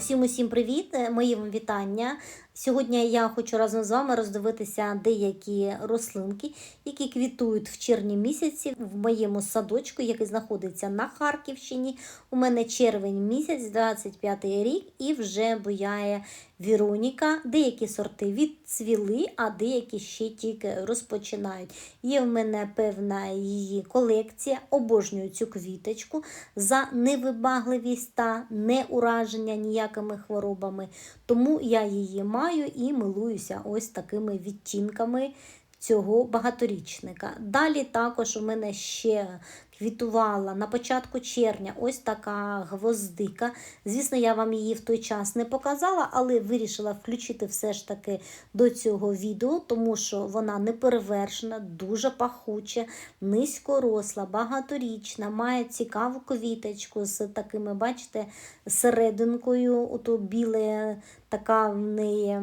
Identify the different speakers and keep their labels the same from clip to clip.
Speaker 1: Усім усім привіт! е, Мої вам вітання. Сьогодні я хочу разом з вами роздивитися деякі рослинки, які квітують в червні місяці в моєму садочку, який знаходиться на Харківщині. У мене червень місяць, 25 рік, і вже буяє Віроніка. Деякі сорти відцвіли, а деякі ще тільки розпочинають. Є в мене певна її колекція. Обожнюю цю квіточку за невибагливість та неураження ніякими хворобами. Тому я її маю і милуюся ось такими відтінками цього багаторічника. Далі також у мене ще квітувала на початку червня ось така гвоздика. Звісно, я вам її в той час не показала, але вирішила включити все ж таки до цього відео, тому що вона не перевершена, дуже пахуча, низькоросла, багаторічна, має цікаву квіточку з такими, бачите, серединкою, ото біле. Така в неї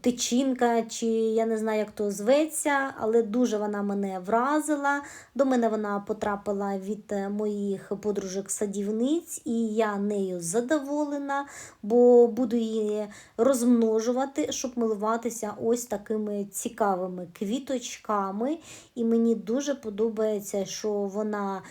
Speaker 1: тичинка, чи я не знаю, як то зветься, але дуже вона мене вразила. До мене вона потрапила від е, моїх подружок-садівниць, і я нею задоволена, бо буду її розмножувати, щоб милуватися ось такими цікавими квіточками. І мені дуже подобається, що вона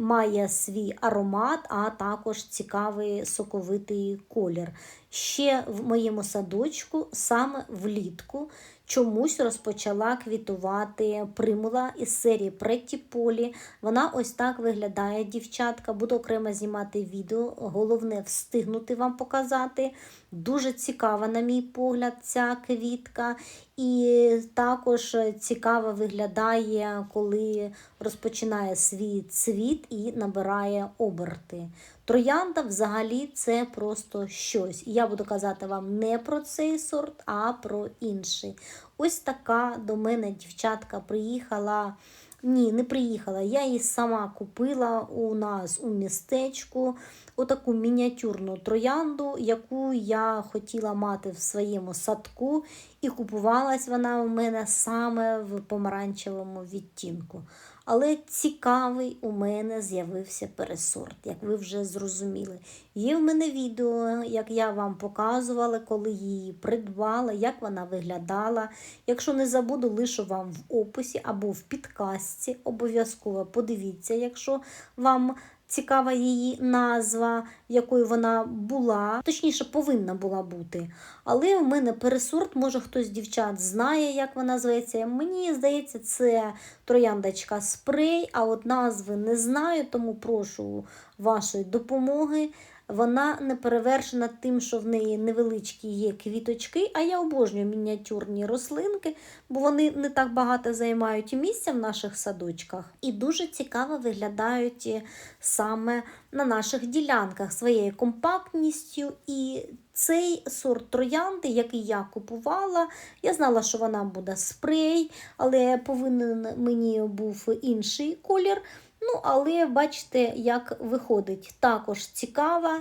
Speaker 1: має свій аромат, а також цікавий соковитий колір. Ще в моєму садочку саме влітку чомусь розпочала квітувати примула із серії Претті Полі. Вона ось так виглядає, дівчатка. Буду окремо знімати відео. Головне встигнути вам показати. Дуже цікава, на мій погляд, ця квітка. І також цікаво виглядає, коли розпочинає свій цвіт і набирає оберти. Троянда взагалі це просто щось. Я буду казати вам не про цей сорт, а про інший. Ось така до мене дівчатка приїхала. Ні, не приїхала. Я її сама купила у нас у містечку. Отаку мініатюрну троянду, яку я хотіла мати в своєму садку, і купувалась вона у мене саме в помаранчевому відтінку. Але цікавий у мене з'явився пересорт, як ви вже зрозуміли. Є в мене відео, як я вам показувала, коли її придбала, як вона виглядала. Якщо не забуду, лишу вам в описі або в підкастці. Обов'язково подивіться, якщо вам цікава її назва, якою вона була, точніше, повинна була бути. Але в мене пересорт, може хтось з дівчат знає, як вона зветься. Мені здається, це трояндочка спрей, а от назви не знаю, тому прошу вашої допомоги. Вона не перевершена тим, що в неї невеличкі є квіточки, а я обожнюю мініатюрні рослинки, бо вони не так багато займають місця в наших садочках і дуже цікаво виглядають саме на наших ділянках своєю компактністю. І цей сорт троянди, який я купувала, я знала, що вона буде спрей, але повинен мені був інший колір. Ну, але бачите, як виходить. Також цікава,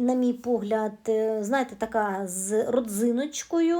Speaker 1: на мій погляд, е, знаєте, така з родзиночкою.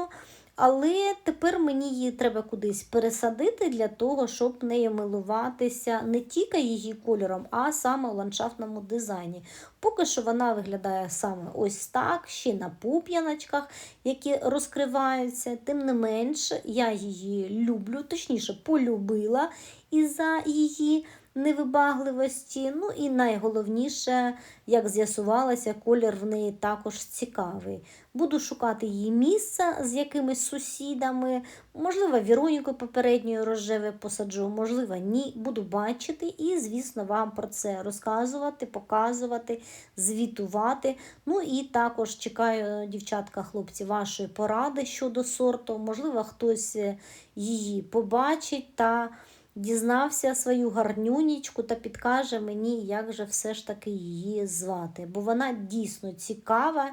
Speaker 1: Але тепер мені її треба кудись пересадити для того, щоб нею милуватися не тільки її кольором, а саме у ландшафтному дизайні. Поки що вона виглядає саме ось так, ще на пуп'яночках, які розкриваються. Тим не менш, я її люблю, точніше, полюбила із-за її невибагливості. Ну і найголовніше, як з'ясувалося, колір в неї також цікавий. Буду шукати її місце з якимись сусідами. Можливо, Віроніку попередньою рожеве посаджу, можливо, ні. Буду бачити і, звісно, вам про це розказувати, показувати, звітувати. Ну і також чекаю, дівчатка, хлопці, вашої поради щодо сорту. Можливо, хтось її побачить та дізнався свою гарнюнічку та підкаже мені, як же все ж таки її звати. Бо вона дійсно цікава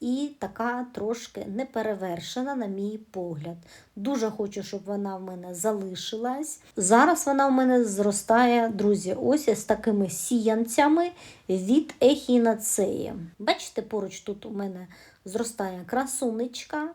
Speaker 1: і така трошки неперевершена, на мій погляд. Дуже хочу, щоб вона в мене залишилась. Зараз вона в мене зростає, друзі, ось з такими сіянцями від ехінацеї. Бачите, поруч тут у мене зростає красунечка.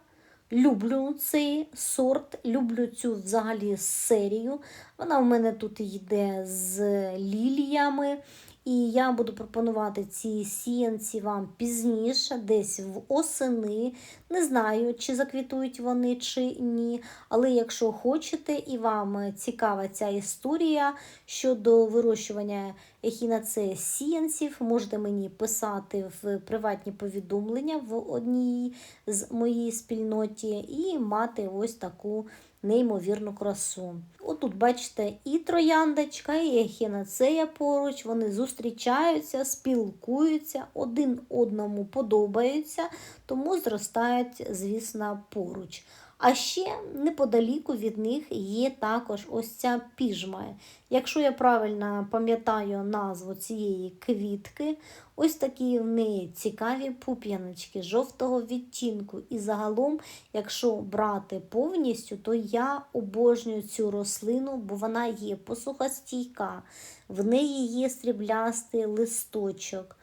Speaker 1: Люблю цей сорт, люблю цю взагалі серію. Вона в мене тут йде з ліліями. І я буду пропонувати ці сіянці вам пізніше, десь в осени. Не знаю, чи заквітують вони, чи ні. Але якщо хочете і вам цікава ця історія щодо вирощування ехінацея сіянців, можете мені писати в приватні повідомлення в одній з моїй спільноті і мати ось таку неймовірну красу. Отут, бачите, і трояндочка, і ехінацея поруч, вони зустрічаються, спілкуються, один одному подобаються, тому зростають, звісно, поруч. А ще неподаліку від них є також ось ця піжма. Якщо я правильно пам'ятаю назву цієї квітки, ось такі в неї цікаві пуп'яночки жовтого відтінку. І загалом, якщо брати повністю, то я обожнюю цю рослину, бо вона є посухостійка, в неї є стріблястий листочок.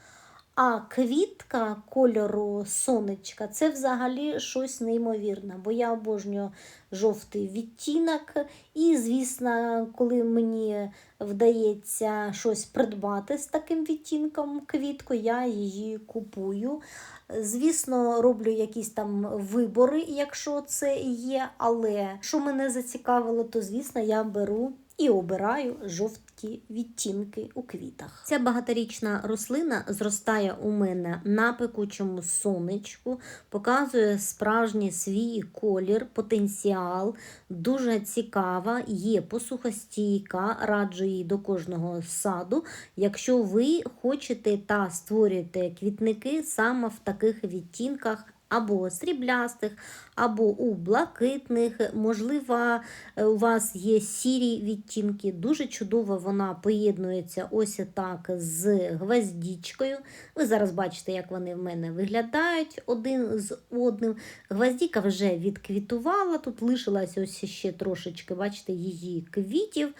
Speaker 1: А квітка кольору сонечка це взагалі щось неймовірне, бо я обожнюю жовтий відтінок. І, звісно, коли мені вдається щось придбати з таким відтінком квітку, я її купую. Звісно, роблю якісь там вибори, якщо це є, але що мене зацікавило, то звісно я беру і обираю жовті відтінки у квітах. Ця багаторічна рослина зростає у мене на пекучому сонечку, показує справжній свій колір, потенціал, дуже цікава, є посухостійка, раджу її до кожного саду. Якщо ви хочете та створюєте квітники саме в таких відтінках або сріблястих, або у блакитних. Можливо, е, у вас є сірі відтінки. Дуже чудово вона поєднується ось так з гвоздічкою. Ви зараз бачите, як вони в мене виглядають один з одним. Гвоздіка вже відквітувала, тут лишилась ось ще трошечки, бачите, її квітів.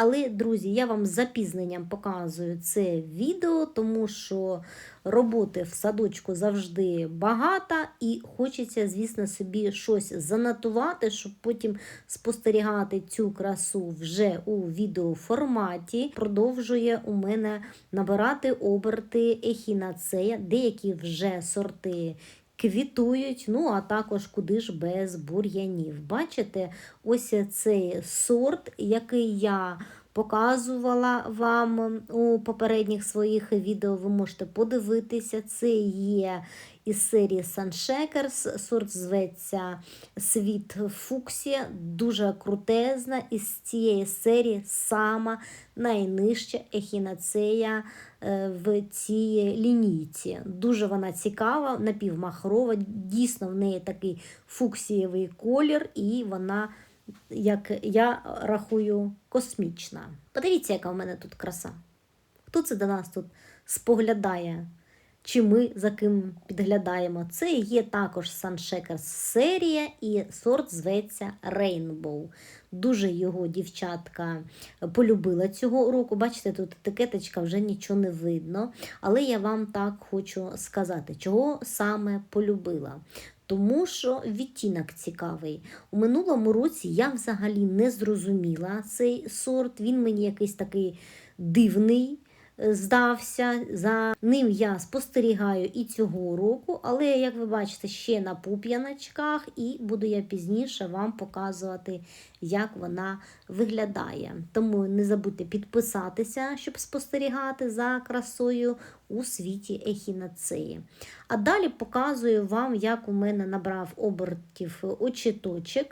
Speaker 1: Але, друзі, я вам з запізненням показую це відео, тому що роботи в садочку завжди багато, і хочеться, звісно, собі щось занотувати, щоб потім спостерігати цю красу вже у відеоформаті. Продовжує у мене набирати оберти ехінацея, деякі вже сорти. Квітують, ну а також куди ж без бур'янів. Бачите, ось цей сорт, який я показувала вам у попередніх своїх відео, ви можете подивитися. Це є із серії Sunshakers, сорт зветься Світ Фуксія, дуже крутезна. Із цієї серії сама найнижча ехінацея е, в цій лінійці. Дуже вона цікава, напівмахрова, дійсно в неї такий фуксієвий колір, і вона як я рахую, космічна. Подивіться, яка в мене тут краса. Хто це до нас тут споглядає? Чи ми за ким підглядаємо? Це є також Sunshakers серія, і сорт зветься Rainbow. Дуже його дівчатка полюбила цього року. Бачите, тут етикеточка вже нічого не видно. Але я вам так хочу сказати, чого саме полюбила. Тому що відтінок цікавий. У минулому році я взагалі не зрозуміла цей сорт. Він мені якийсь такий дивний здався. За ним я спостерігаю і цього року, але, як ви бачите, ще на пуп'яночках, і буду я пізніше вам показувати, як вона виглядає. Тому не забудьте підписатися, щоб спостерігати за красою у світі ехінацеї. А далі показую вам, як у мене набрав обертів очіточок.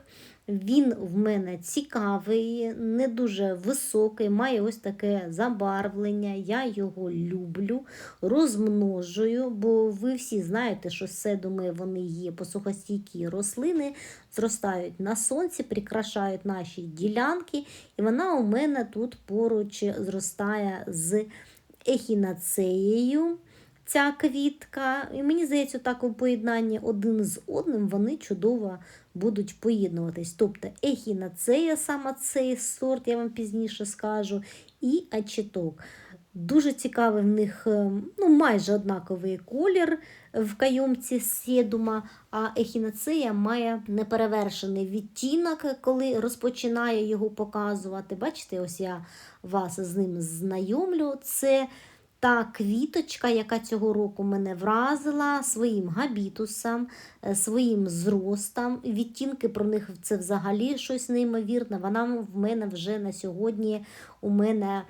Speaker 1: Він в мене цікавий, не дуже високий, має ось таке забарвлення. Я його люблю, розмножую, бо ви всі знаєте, що седуми вони є посухостійкі рослини, зростають на сонці, прикрашають наші ділянки, і вона у мене тут поруч зростає з ехінацеєю ця квітка. І мені здається, так у поєднанні один з одним вони чудово будуть поєднуватись. Тобто ехінацея, саме цей сорт, я вам пізніше скажу, і ачіток. Дуже цікавий в них ем, ну, майже однаковий колір в кайомці седума, а ехінацея має неперевершений відтінок, коли розпочинає його показувати. Бачите, ось я вас з ним знайомлю. Це та квіточка, яка цього року мене вразила своїм габітусом, е, своїм зростом. Відтінки про них це взагалі щось неймовірне. Вона в мене вже на сьогодні. У мене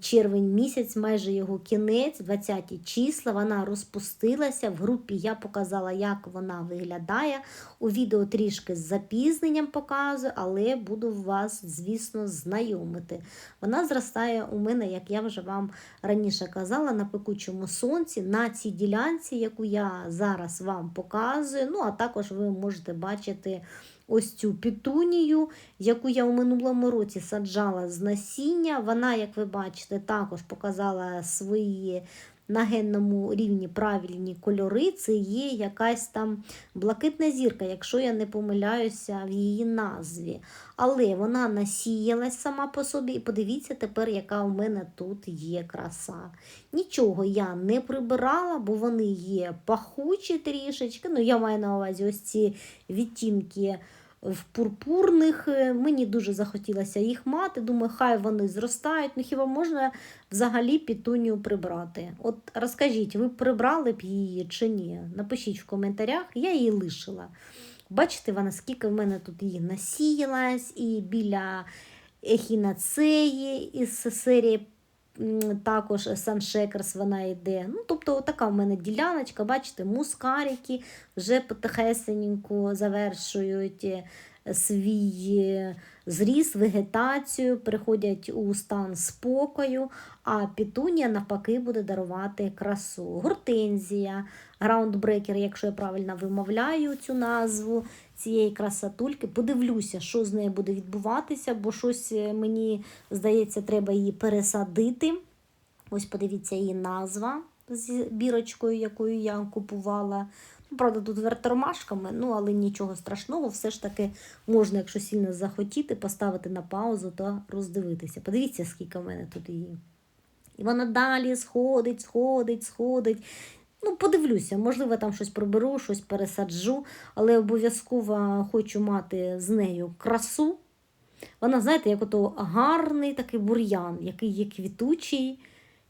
Speaker 1: червень місяць, майже його кінець, 20 числа. Вона розпустилася. В групі я показала, як вона виглядає. У відео трішки з запізненням показую, але буду вас, звісно, знайомити. Вона зростає у мене, як я вже вам раніше казала, на пекучому сонці, на цій ділянці, яку я зараз вам показую. Ну, а також ви можете бачити ось цю петунію, яку я у минулому році саджала з насіння. Вона, як ви бачите, також показала свої на генному рівні правильні кольори. Це є якась там блакитна зірка, якщо я не помиляюся в її назві. Але вона насіялась сама по собі, і подивіться тепер, яка у мене тут є краса. Нічого я не прибирала, бо вони є пахучі трішечки. Ну, я маю на увазі ось ці відтінки в пурпурних. Е, Мені дуже захотілося їх мати. Думаю, хай вони зростають. Ну хіба можна взагалі пітунію прибрати? От розкажіть, ви прибрали б її чи ні? Напишіть в коментарях, я її лишила. Бачите, вона скільки в мене тут її насіялась, і біля ехінацеї із серії також Саншекерс вона йде. Ну, тобто, така в мене діляночка, бачите, мускарики вже потихесеньку завершують е, свій е, зріс, вегетацію, приходять у стан спокою, а пітунія навпаки буде дарувати красу. Гортензія, граундбрекер, якщо я правильно вимовляю цю назву цієї красотульки. Подивлюся, що з нею буде відбуватися, бо щось е, мені здається, треба її пересадити. Ось подивіться її назва з бірочкою, якою я купувала. Ну, Правда, тут вертормашками, ну але нічого страшного, все ж таки можна, якщо сильно захотіти, поставити на паузу та роздивитися. Подивіться, скільки в мене тут її. І вона далі сходить, сходить, сходить. Ну, подивлюся, можливо, там щось приберу, щось пересаджу, але обов'язково хочу мати з нею красу. Вона, знаєте, як ото гарний такий бур'ян, який є квітучий,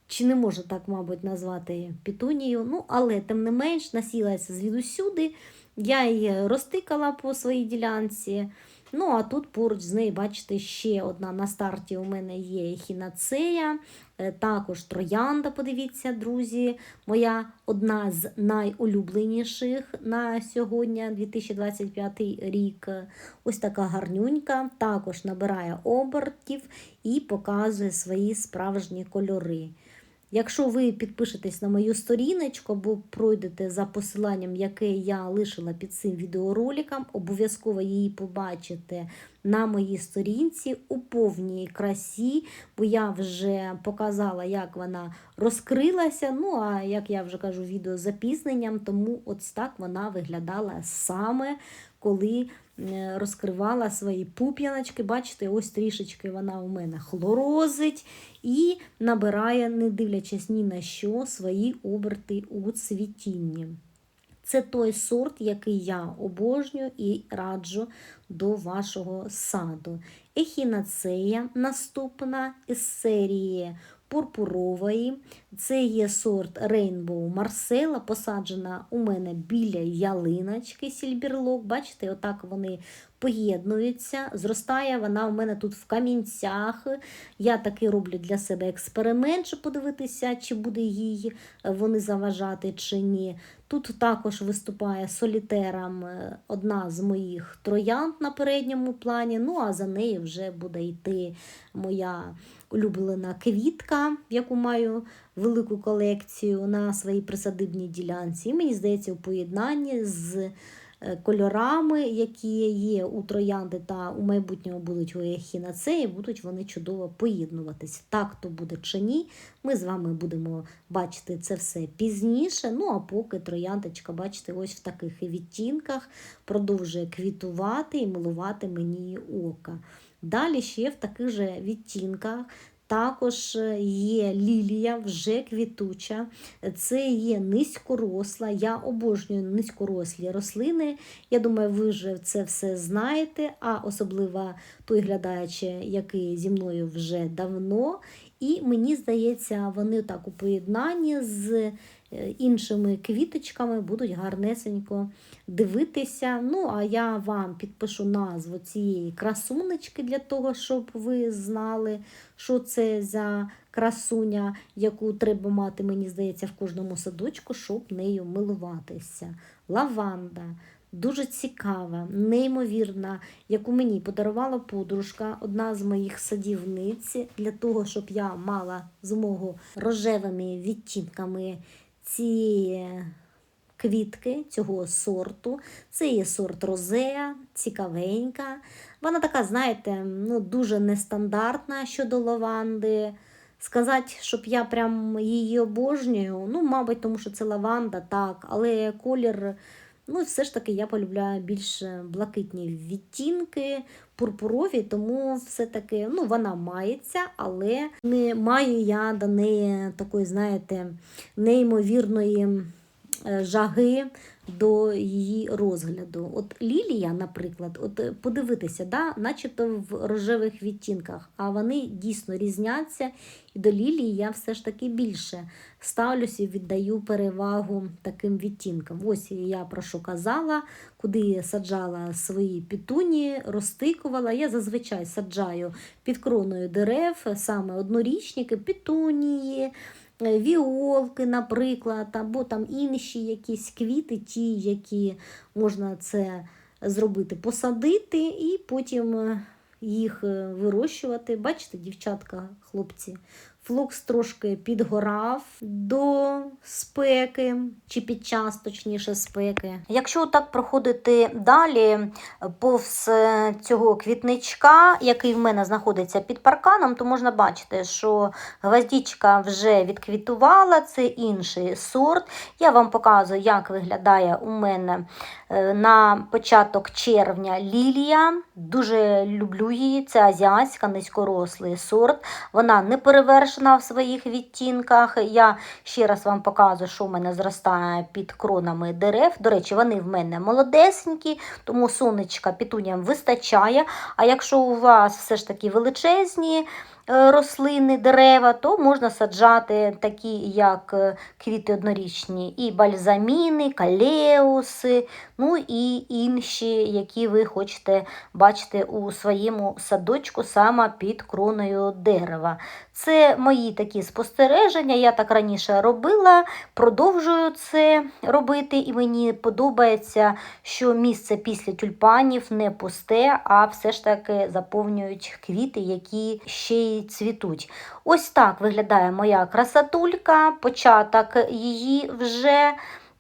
Speaker 1: чи не можна так, мабуть, назвати пітунію. Ну, але тим не менш насілася звідусюди. Я її розтикала по своїй ділянці. Ну, а тут поруч з нею, бачите, ще одна на старті у мене є хінацея, е, також троянда, подивіться, друзі. Моя одна з найулюбленіших на сьогодні, 2025 рік. Ось така гарнюнька, також набирає обертів і показує свої справжні кольори. Якщо ви підпишетесь на мою сторіночку або пройдете за посиланням, яке я лишила під цим відеороликом, обов'язково її побачите на моїй сторінці у повній красі, бо я вже показала, як вона розкрилася. Ну, а як я вже кажу, відео з запізненням, тому ось так вона виглядала саме коли е, розкривала свої пуп'яночки. Бачите, ось трішечки вона у мене хлорозить і набирає, не дивлячись ні на що, свої оберти у цвітінні. Це той сорт, який я обожнюю і раджу до вашого саду. Ехінацея наступна із серії пурпурової. Це є сорт Rainbow Marcella, посаджена у мене біля ялиночки сільбірлок. Бачите, отак вони поєднуються. Зростає вона у мене тут в камінцях. Я таки роблю для себе експеримент, щоб подивитися, чи буде їй вони заважати, чи ні. Тут також виступає солітером е, одна з моїх троянд на передньому плані. Ну, а за нею вже буде йти моя улюблена квітка, яку маю велику колекцію на своїй присадибній ділянці. І мені здається, у поєднанні з е, кольорами, які є у троянди та у майбутньому будуть у ехінацеї, будуть вони чудово поєднуватись. Так то буде чи ні. Ми з вами будемо бачити це все пізніше. Ну, а поки трояндочка, бачите, ось в таких відтінках продовжує квітувати і милувати мені ока. Далі ще в таких же відтінках. Також є лілія, вже квітуча, це є низькоросла. Я обожнюю низькорослі рослини. Я думаю, ви вже це все знаєте, а особливо той глядач, який зі мною вже давно. І мені здається, вони так у поєднанні з е, іншими квіточками будуть гарнесенько дивитися. Ну, а я вам підпишу назву цієї красунечки для того, щоб ви знали, що це за красуня, яку треба мати, мені здається, в кожному садочку, щоб нею милуватися. Лаванда. Дуже цікава, неймовірна, яку мені подарувала подружка, одна з моїх садівниць, для того, щоб я мала змогу рожевими відтінками ці квітки цього сорту. Це є сорт розея, цікавенька. Вона така, знаєте, ну, дуже нестандартна щодо лаванди. Сказати, щоб я прям її обожнюю, ну, мабуть, тому що це лаванда, так, але колір. Ну, все ж таки я полюбляю більш блакитні відтінки, пурпурові, тому все-таки ну, вона мається, але не маю я до неї такої, знаєте, неймовірної е, жаги до її розгляду. От Лілія, наприклад, от е, подивитися, да, начебто в рожевих відтінках, а вони дійсно різняться. І до Лілії я все ж таки більше ставлюся і віддаю перевагу таким відтінкам. Ось я про що казала, куди саджала свої пітуні, розтикувала. Я зазвичай саджаю під кроною дерев, саме однорічники, пітунії. Е, Віолки, наприклад, або там інші якісь квіти, ті, які можна це зробити, посадити і потім е, їх е, вирощувати. Бачите, дівчатка, хлопці, флокс трошки підгорав до спеки, чи під час, точніше, спеки. Якщо так проходити далі повз е, цього квітничка, який в мене знаходиться під парканом, то можна бачити, що гвоздічка вже відквітувала, це інший сорт. Я вам показую, як виглядає у мене е, на початок червня лілія. Дуже люблю її. Це азіатська низькорослий сорт. Вона не перевершена в своїх відтінках. Я ще раз вам показую, що в мене зростає під кронами дерев. До речі, вони в мене молодесенькі, тому сонечка пітуням вистачає. А якщо у вас все ж таки величезні рослини, дерева, то можна саджати такі, як е, квіти однорічні, і бальзаміни, калеуси, ну і інші, які ви хочете бачити у своєму садочку саме під кроною дерева. Це мої такі спостереження. Я так раніше робила, продовжую це робити, і мені подобається, що місце після тюльпанів не пусте, а все ж таки заповнюють квіти, які ще й цвітуть. Ось так виглядає моя красотулька, початок її вже.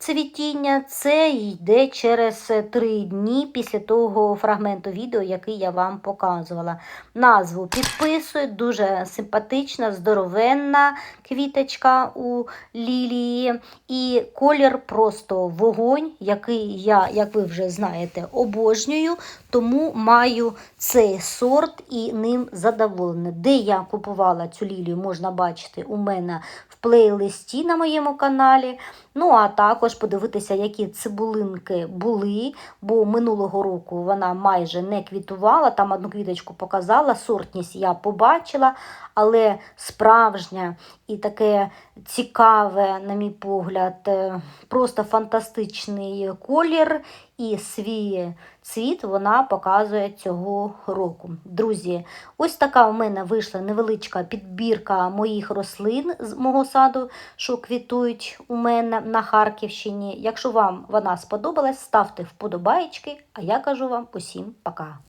Speaker 1: Цвітіння це йде через три дні після того фрагменту відео, який я вам показувала. Назву підписую, дуже симпатична, здоровенна квіточка у лілії. І колір просто вогонь, який я, як ви вже знаєте, обожнюю. Тому маю цей сорт і ним задоволена. Де я купувала цю лілію, можна бачити у мене в плейлисті на моєму каналі. Ну, а також подивитися, які цибулинки були, бо минулого року вона майже не квітувала. Там одну квіточку показала, сортність я побачила, але справжня і таке цікаве, на мій погляд, е, просто фантастичний колір і свій цвіт вона показує цього року. Друзі, ось така у мене вийшла невеличка підбірка моїх рослин з мого саду, що квітують у мене на Харківщині. Якщо вам вона сподобалась, ставте вподобаєчки, а я кажу вам усім пока.